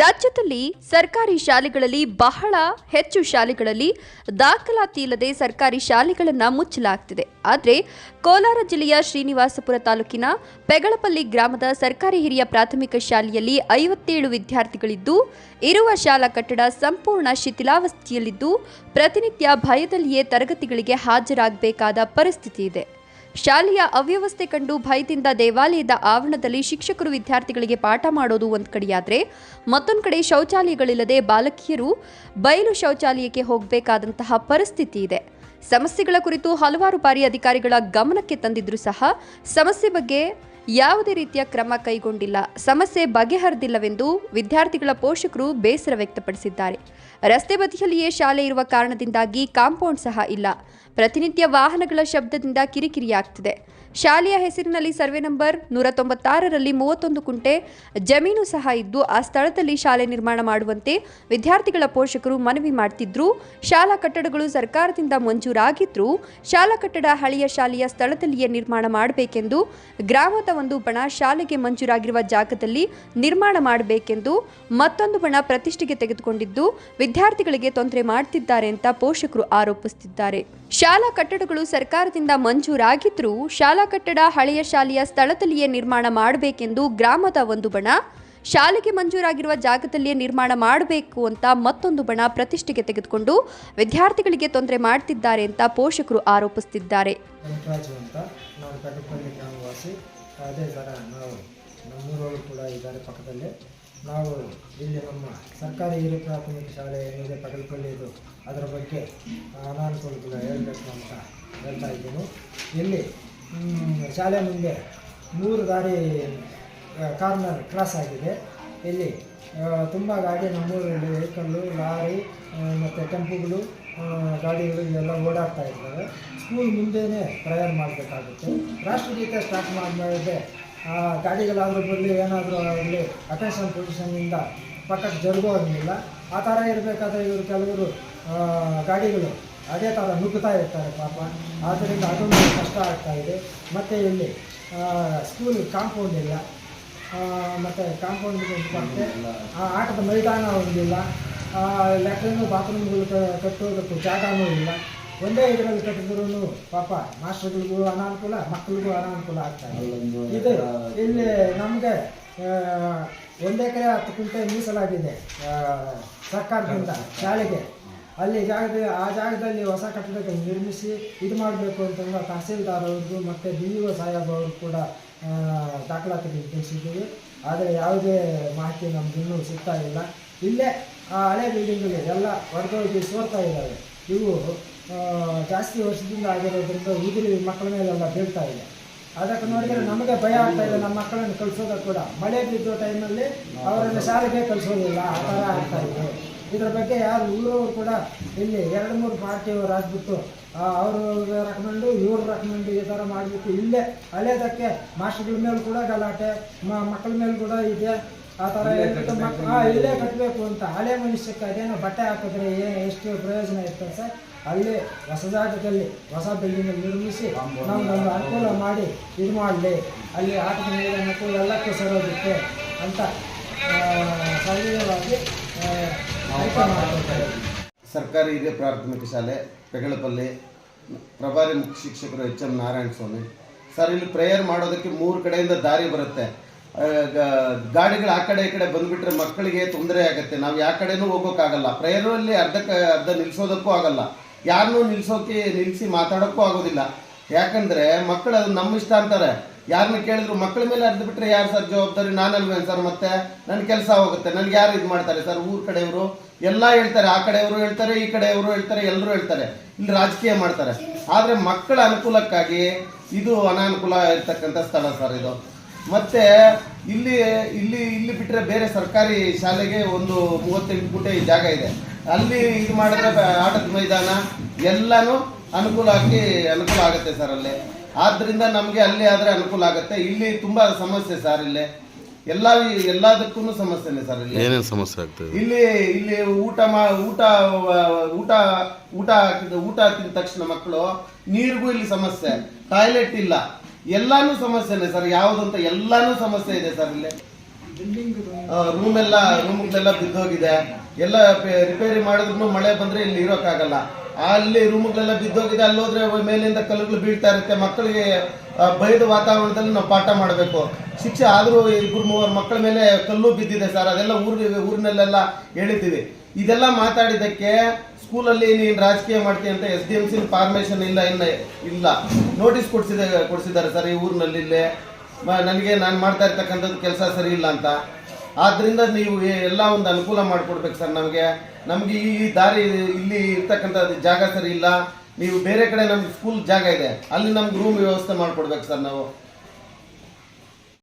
ರಾಜ್ಯದಲ್ಲಿ ಸರ್ಕಾರಿ ಶಾಲೆಗಳಲ್ಲಿ ಬಹಳ ಹೆಚ್ಚು ಶಾಲೆಗಳಲ್ಲಿ ದಾಖಲಾತಿ ಇಲ್ಲದೆ ಸರ್ಕಾರಿ ಶಾಲೆಗಳನ್ನು ಮುಚ್ಚಲಾಗ್ತಿದೆ. ಆದರೆ ಕೋಲಾರ ಜಿಲ್ಲೆಯ ಶ್ರೀನಿವಾಸಪುರ ತಾಲೂಕಿನ ಪೆಗಳಪಲ್ಲಿ ಗ್ರಾಮದ ಸರ್ಕಾರಿ ಹಿರಿಯ ಪ್ರಾಥಮಿಕ ಶಾಲೆಯಲ್ಲಿ ಐವತ್ತೇಳು ವಿದ್ಯಾರ್ಥಿಗಳಿದ್ದು, ಇರುವ ಶಾಲಾ ಕಟ್ಟಡ ಸಂಪೂರ್ಣ ಶಿಥಿಲಾವಸ್ಥೆಯಲ್ಲಿದ್ದು, ಪ್ರತಿನಿತ್ಯ ಭಯದಲ್ಲಿಯೇ ತರಗತಿಗಳಿಗೆ ಹಾಜರಾಗಬೇಕಾದ ಪರಿಸ್ಥಿತಿ ಇದೆ. ಶಾಲೆಯ ಅವ್ಯವಸ್ಥೆ ಕಂಡು ಭಯದಿಂದ ದೇವಾಲಯದ ಆವರಣದಲ್ಲಿ ಶಿಕ್ಷಕರು ವಿದ್ಯಾರ್ಥಿಗಳಿಗೆ ಪಾಠ ಮಾಡೋದು ಒಂದು ಕಡೆಯಾದರೆ ಮತ್ತೊಂದು ಕಡೆ ಶೌಚಾಲಯಗಳಿಲ್ಲದೆ ಬಾಲಕಿಯರು ಬಯಲು ಶೌಚಾಲಯಕ್ಕೆ ಹೋಗಬೇಕಾದಂತಹ ಪರಿಸ್ಥಿತಿ ಇದೆ. ಸಮಸ್ಯೆಗಳ ಕುರಿತು ಹಲವಾರು ಬಾರಿ ಅಧಿಕಾರಿಗಳ ಗಮನಕ್ಕೆ ತಂದಿದ್ರೂ ಸಹ ಸಮಸ್ಯೆ ಬಗ್ಗೆ ಯಾವುದೇ ರೀತಿಯ ಕ್ರಮ ಕೈಗೊಂಡಿಲ್ಲ. ಸಮಸ್ಯೆ ಬಗೆಹರಿದಿಲ್ಲವೆಂದು ವಿದ್ಯಾರ್ಥಿಗಳ ಪೋಷಕರು ಬೇಸರ ವ್ಯಕ್ತಪಡಿಸಿದ್ದಾರೆ. ರಸ್ತೆ ಬದಿಯಲ್ಲಿಯೇ ಶಾಲೆ ಇರುವ ಕಾರಣದಿಂದಾಗಿ ಕಾಂಪೌಂಡ್ ಸಹ ಇಲ್ಲ. ಪ್ರತಿನಿತ್ಯ ವಾಹನಗಳ ಶಬ್ದದಿಂದ ಕಿರಿಕಿರಿಯಾಗ್ತಿದೆ. ಶಾಲೆಯ ಹೆಸರಿನಲ್ಲಿ ಸರ್ವೆ ನಂಬರ್ ನೂರ ತೊಂಬತ್ತಾರರಲ್ಲಿ ಮೂವತ್ತೊಂದು ಕುಂಟೆ ಜಮೀನು ಸಹ ಇದ್ದು, ಆ ಸ್ಥಳದಲ್ಲಿ ಶಾಲೆ ನಿರ್ಮಾಣ ಮಾಡುವಂತೆ ವಿದ್ಯಾರ್ಥಿಗಳ ಪೋಷಕರು ಮನವಿ ಮಾಡ್ತಿದ್ರು. ಶಾಲಾ ಕಟ್ಟಡಗಳು ಸರ್ಕಾರದಿಂದ ಮಂಜೂರಾಗಿದ್ರು, ಶಾಲಾ ಕಟ್ಟಡ ಹಳೆಯ ಶಾಲೆಯ ಸ್ಥಳದಲ್ಲಿಯೇ ನಿರ್ಮಾಣ ಮಾಡಬೇಕೆಂದು ಗ್ರಾಮದ ಒಂದು ಬಣ ಶಾಲೆಗೆ ಮಂಜೂರಾಗಿರುವ ಜಾಗದಲ್ಲಿ ನಿರ್ಮಾಣ ಮಾಡಬೇಕೆಂದು ಮತ್ತೊಂದು ಬಣ ಪ್ರತಿಷ್ಠೆಗೆ ತೆಗೆದುಕೊಂಡಿದ್ದು, ವಿದ್ಯಾರ್ಥಿಗಳಿಗೆ ತೊಂದರೆ ಮಾಡ್ತಿದ್ದಾರೆ ಅಂತ ಪೋಷಕರು ಆರೋಪಿಸುತ್ತಿದ್ದಾರೆ. ಶಾಲಾ ಕಟ್ಟಡಗಳು ಸರ್ಕಾರದಿಂದ ಮಂಜೂರಾಗಿದ್ರೂ ಶಾಲಾ ಕಟ್ಟಡ ಹಳೆಯ ಶಾಲೆಯ ಸ್ಥಳದಲ್ಲಿಯೇ ನಿರ್ಮಾಣ ಮಾಡಬೇಕೆಂದು ಗ್ರಾಮದ ಒಂದು ಬಣ, ಶಾಲೆಗೆ ಮಂಜೂರಾಗಿರುವ ಜಾಗದಲ್ಲಿಯೇ ನಿರ್ಮಾಣ ಮಾಡಬೇಕು ಅಂತ ಮತ್ತೊಂದು ಬಣ ಪ್ರತಿಷ್ಠೆಗೆ ತೆಗೆದುಕೊಂಡು ವಿದ್ಯಾರ್ಥಿಗಳಿಗೆ ತೊಂದರೆ ಮಾಡ್ತಿದ್ದಾರೆ ಅಂತ ಪೋಷಕರು ಆರೋಪಿಸುತ್ತಿದ್ದಾರೆ ಅದೇ ಥರ ನಾವು ನಮ್ಮೂರವರು ಕೂಡ ಇದ್ದಾರೆ ಪಕ್ಕದಲ್ಲಿ. ನಾವು ಇಲ್ಲಿ ನಮ್ಮ ಸರ್ಕಾರಿ ಹಿರಿಯ ಪ್ರಾಥಮಿಕ ಶಾಲೆ ಏನಿದೆ ಪಗಲ್ಪಳ್ಳಿದು ಅದರ ಬಗ್ಗೆ ಅನಾನುಕೂಲಗಳು ಹೇಳಬೇಕು ಅಂತ ಹೇಳ್ತಾ ಇದ್ದೀನಿ. ಇಲ್ಲಿ ಶಾಲೆ ಮುಂದೆ ಮೂರು ದಾರಿ ಕಾರ್ನರ್ ಕ್ರಾಸ್ ಆಗಿದೆ. ಇಲ್ಲಿ ತುಂಬ ಗಾಡಿ ನಮ್ಮೂರಲ್ಲಿ ವೆಹಿಕಲ್ಲು, ಲಾರಿ ಮತ್ತು ಟೆಂಪುಗಳು ಗಾಡಿಗಳು ಇವೆಲ್ಲ ಓಡಾಡ್ತಾ ಇರ್ತವೆ ಸ್ಕೂಲ್ ಮುಂದೆಯೇ ಪ್ರಯಾಣ ಮಾಡಬೇಕಾಗುತ್ತೆ. ರಾಷ್ಟ್ರಗೀತೆ ಸ್ಟಾರ್ಟ್ ಮಾಡಿದ್ರೆ ಗಾಡಿಗಳಾದರೂ ಬರಲಿ ಏನಾದರೂ ಆಗಲಿ ಅಟೆನ್ಷನ್ ಪೊಸಿಷನ್ನಿಂದ ಪಕ್ಕಕ್ಕೆ ಜರುಗೋಂಗಿಲ್ಲ ಆ ಥರ ಇರಬೇಕಾದ್ರೆ ಇವರು ಕೆಲವರು ಆ, ಗಾಡಿಗಳು ಅದೇ ಥರ ನುಗ್ಗುತ್ತಾ ಇರ್ತಾರೆ ಪಾಪ. ಆದ್ದರಿಂದ ಅದೊಂದು ಕಷ್ಟ ಆಗ್ತಾ ಇದೆ. ಮತ್ತು ಇಲ್ಲಿ ಸ್ಕೂಲ್ ಕಾಂಪೌಂಡ್ ಇಲ್ಲ. ಮತ್ತು ಕಾಂಪೌಂಡ್ ಮತ್ತೆ ಆ ಆಟದ ಮೈದಾನ ಒಂದಿಲ್ಲ ಲ್ಯಾಟ್ರಿನ್ ಬಾತ್ರೂಮ್ಗಳು ಕಟ್ಟೋದಕ್ಕೂ ಜಾಗನೂ ಇಲ್ಲ. ಒಂದೇ ಇದರಲ್ಲಿ ಕಟ್ಟಿದ್ರು ಪಾಪ ಮಾಸ್ಟರ್ಗಳಿಗೂ ಅನಾನುಕೂಲ ಮಕ್ಕಳಿಗೂ ಅನಾನುಕೂಲ ಆಗ್ತಾ ಇದೆ. ಇದು ಇಲ್ಲಿ ನಮಗೆ ಒಂದೇ ಕಡೆ ಹತ್ತು ಕುಂಟೆ ಮೀಸಲಾಗಿದೆ ಸರ್ಕಾರದಿಂದ ಶಾಲೆಗೆ. ಅಲ್ಲಿ ಜಾಗದ ಆ ಜಾಗದಲ್ಲಿ ಹೊಸ ಕಟ್ಟಡಕ್ಕೆ ನಿರ್ಮಿಸಿ ಇದು ಮಾಡಬೇಕು ಅಂತಂದ್ರೆ ತಹಸೀಲ್ದಾರ್ ಮತ್ತೆ ಮತ್ತು ಬಿ ಇ ಒ ಸಾಹೇಬ್ ಅವರು ಕೂಡ ದಾಖಲಾತಿ ತಿಳಿಸಿದ್ದೀವಿ. ಆದರೆ ಯಾವುದೇ ಮಾಹಿತಿ ನಮ್ಗೆ ಇನ್ನೂ ಸಿಗ್ತಾ ಇಲ್ಲ. ಇಲ್ಲೇ ಆ ಹಳೆ ಬಿಲ್ಡಿಂಗ್ಗಳು ಎಲ್ಲ ಹೊಡೆದೋಗಿ ಸೋರ್ತಾ ಇದ್ದಾರೆ. ಇವು ಜಾಸ್ತಿ ವರ್ಷದಿಂದ ಆಗಿರೋದ್ರಿಂದ ಉದುರಿ ಮಕ್ಕಳ ಮೇಲೆಲ್ಲ ಬೀಳ್ತಾ ಇದೆ. ಅದಕ್ಕೆ ನೋಡಿದರೆ ನಮಗೆ ಭಯ ಆಗ್ತಾ ಇದೆ ನಮ್ಮ ಮಕ್ಕಳನ್ನು ಕಳಿಸೋದಕ್ಕೆ ಕೂಡ. ಮಳೆ ಬಿದ್ದೋ ಟೈಮಲ್ಲಿ ಅವರನ್ನು ಶಾಲೆಗೆ ಕಳಿಸೋದಿಲ್ಲ ಆ ಥರ ಆಗ್ತಾ ಇದೆ. ಇದ್ರ ಬಗ್ಗೆ ಯಾರು ಊರವರು ಕೂಡ ಇಲ್ಲಿ ಎರಡು ಮೂರು ಪಾರ್ಟಿಯವರು ಆಗ್ಬಿಟ್ಟು ಅವರು ರೆಕಮೆಂಡು ಇವ್ರ ರೆಕಮೆಂಡು ಈ ಥರ ಮಾಡಿಬಿಟ್ಟು ಇಲ್ಲೇ ಹಳೇದಕ್ಕೆ ಮಾಸ್ಟರ್ಗಳ ಮೇಲೆ ಕೂಡ ಗಲಾಟೆ ಮಕ್ಕಳ ಮೇಲೆ ಕೂಡ ಇದೆ. ಆ ಥರ ಹಾಂ ಇಲ್ಲೇ ಕಟ್ಟಬೇಕು ಅಂತ. ಹಳೆ ಮನುಷ್ಯಕ್ಕೆ ಅದೇನೋ ಬಟ್ಟೆ ಹಾಕಿದ್ರೆ ಏನು ಎಷ್ಟು ಪ್ರಯೋಜನ ಇರ್ತದೆ ಸರ್. ಅಲ್ಲಿ ಹೊಸ ಜಾಗದಲ್ಲಿ ಹೊಸ ಬಿಲ್ಡಿಂಗ್ ನಿರ್ಮಿಸಿ ನಮ್ಗೊಂದು ಅನುಕೂಲ ಮಾಡಿ ಇದು ಮಾಡಲಿ. ಅಲ್ಲಿ ಆಟದ ಮೇಲೆ ಎಲ್ಲಕ್ಕೂ ಸರೋದಕ್ಕೆ ಅಂತ ಆ, ಸರ್ಕಾರಿ ಹಿರಿಯ ಪ್ರಾಥಮಿಕ ಶಾಲೆ ಪೆಗಳಪಲ್ಲಿ ಪ್ರಭಾರಿ ಮುಖ್ಯ ಶಿಕ್ಷಕರು H M Narayana Swamy. Sir ಇಲ್ಲಿ ಪ್ರೇಯರ್ ಮಾಡೋದಕ್ಕೆ ಮೂರು ಕಡೆಯಿಂದ ದಾರಿ ಬರುತ್ತೆ. ಗಾಡಿಗಳು ಆ ಕಡೆ ಈ ಕಡೆ ಬಂದ್ಬಿಟ್ರೆ ಮಕ್ಕಳಿಗೆ ತೊಂದರೆ ಆಗುತ್ತೆ. ನಾವು ಯಾವ ಕಡೆನೂ ಹೋಗೋಕ್ಕಾಗಲ್ಲ. ಪ್ರೇಯರಲ್ಲಿ ಅರ್ಧಕ್ಕೆ ಅರ್ಧ ನಿಲ್ಸೋದಕ್ಕೂ ಆಗಲ್ಲ. ಯಾರನ್ನೂ ನಿಲ್ಸೋಕೆ ನಿಲ್ಲಿಸಿ ಮಾತಾಡೋಕ್ಕೂ ಆಗೋದಿಲ್ಲ. ಯಾಕಂದ್ರೆ ಮಕ್ಕಳು ಅದು ನಮ್ಮ ಇಷ್ಟ ಅಂತಾರೆ. ಯಾರನ್ನ ಕೇಳಿದ್ರು ಮಕ್ಕಳ ಮೇಲೆ ಅರ್ಧ ಬಿಟ್ಟರೆ ಯಾರು ಸರ್ ಜವಾಬ್ದಾರಿ? ನಾನಲ್ವೇನು ಸರ್ ಮತ್ತೆ? ನನ್ನ ಕೆಲಸ ಹೋಗುತ್ತೆ. ನನಗೆ ಯಾರು ಇದು ಮಾಡ್ತಾರೆ ಸರ್? ಊರ್ ಕಡೆಯವರು? ಎಲ್ಲ ಹೇಳ್ತಾರೆ. ಆ ಕಡೆಯವರು ಹೇಳ್ತಾರೆ, ಈ ಕಡೆಯವರು ಹೇಳ್ತಾರೆ ಎಲ್ಲರೂ ಹೇಳ್ತಾರೆ. ಇಲ್ಲಿ ರಾಜಕೀಯ ಮಾಡ್ತಾರೆ. ಆದ್ರೆ ಮಕ್ಕಳ ಅನುಕೂಲಕ್ಕಾಗಿ ಇದು ಅನಾನುಕೂಲ ಇರ್ತಕ್ಕಂಥ ಸ್ಥಳ ಸರ್ ಇದು. ಮತ್ತೆ ಇಲ್ಲಿ ಇಲ್ಲಿ ಇಲ್ಲಿ ಬಿಟ್ಟರೆ ಬೇರೆ ಸರ್ಕಾರಿ ಶಾಲೆಗೆ ಒಂದು ಮೂವತ್ತೆಂಟು ಗುಂಟೆ ಜಾಗ ಇದೆ. ಅಲ್ಲಿ ಇದು ಮಾಡಿದ್ರೆ ಆಟದ ಮೈದಾನ ಎಲ್ಲಾನು ಅನುಕೂಲ ಆಗಿ ಅನುಕೂಲ ಆಗುತ್ತೆ ಸರ್ ಅಲ್ಲಿ. ಆದ್ರಿಂದ ನಮಗೆ ಅಲ್ಲಿ ಆದ್ರೆ ಅನುಕೂಲ ಆಗುತ್ತೆ. ಇಲ್ಲಿ ತುಂಬಾ ಸಮಸ್ಯೆ ಸರ್ ಇಲ್ಲಿ. ಎಲ್ಲ ಎಲ್ಲದಕ್ಕೂ ಸಮಸ್ಯೆನೆ ಸರ್ ಇಲ್ಲಿ. ಏನೇನು ಸಮಸ್ಯೆ ಆಗ್ತದೆ? ಇಲ್ಲಿ ಇಲ್ಲಿ ಊಟ ಮಾ ಊಟ ಊಟ ಊಟ ಹಾಕಿದ ಊಟ ಹಾಕಿದ ತಕ್ಷಣ ಮಕ್ಕಳು ನೀರಿಗೂ ಇಲ್ಲಿ ಸಮಸ್ಯೆ. ಟಾಯ್ಲೆಟ್ ಇಲ್ಲ. ಎಲ್ಲಾನು ಸಮಸ್ಯೆನೆ ಸರ್. ಯಾವುದಂತ ಎಲ್ಲಾನು ಸಮಸ್ಯೆ ಇದೆ ಸರ್ ಇಲ್ಲಿ. ರೂಮ್ ಎಲ್ಲ ರೂಮ್ಗಳೆಲ್ಲ ಬಿದ್ದೋಗಿದೆ. ಎಲ್ಲ ರಿಪೇರಿ ಮಾಡಿದ್ರು ಮಳೆ ಬಂದ್ರೆ ಇಲ್ಲಿ ಇರೋಕ್ಕಾಗಲ್ಲ. ಅಲ್ಲಿ ರೂಮ್ಗಳೆಲ್ಲ ಬಿದ್ದೋಗಿದೆ, ಅಲ್ಲೋದ್ರೆ ಮೇಲಿಂದ ಕಲ್ಲುಗಳು ಬೀಳ್ತಾ ಇರುತ್ತೆ. ಮಕ್ಕಳಿಗೆ ಬಯದ ವಾತಾವರಣದಲ್ಲಿ ನಾವು ಪಾಠ ಮಾಡಬೇಕು. ಶಿಕ್ಷೆ ಆದರೂ ಇಬ್ಬರು ಮೂವರು ಮಕ್ಕಳ ಮೇಲೆ ಕಲ್ಲು ಬಿದ್ದಿದೆ ಸರ್. ಅದೆಲ್ಲ ಊರಿಗೆ ಊರಿನಲ್ಲೆಲ್ಲ ಹೇಳಿದ್ದೀವಿ. ಇದೆಲ್ಲ ಮಾತಾಡಿದ್ದಕ್ಕೆ ಸ್ಕೂಲಲ್ಲಿ ನೀನು ರಾಜಕೀಯ ಮಾಡ್ತೀಯ ಅಂತ S D M C formation ಇಲ್ಲ, ಇನ್ನ ಇಲ್ಲ. ನೋಟಿಸ್ ಕೊಡ್ಸಿದ, ಕೊಡಿಸಿದ್ದಾರೆ ಸರ್ ಈ ಊರಿನಲ್ಲಿ ಇಲ್ಲೇ. ನನಗೆ ನಾನು ಮಾಡ್ತಾ ಇರ್ತಕ್ಕಂಥದ್ದು ಕೆಲಸ ಸರಿ ಇಲ್ಲ ಅಂತ. ಆದ್ದರಿಂದ ನೀವು ಎಲ್ಲ ಒಂದು ಅನುಕೂಲ ಮಾಡಿಕೊಡ್ಬೇಕು ಸರ್ ನಮಗೆ. ನಮಗೆ ಈ ದಾರಿ ಇಲ್ಲಿ ಇರ್ತಕ್ಕಂಥ ಜಾಗ ಸರಿ ಇಲ್ಲ. ನೀವು ಬೇರೆ ಕಡೆ ನಮ್ಗೆ ಸ್ಕೂಲ್ ಜಾಗ ಇದೆ. ಅಲ್ಲಿ ನಮ್ಗೆ ರೂಮ್ ವ್ಯವಸ್ಥೆ ಮಾಡಿಕೊಡ್ಬೇಕು ಸರ್ ನಾವು.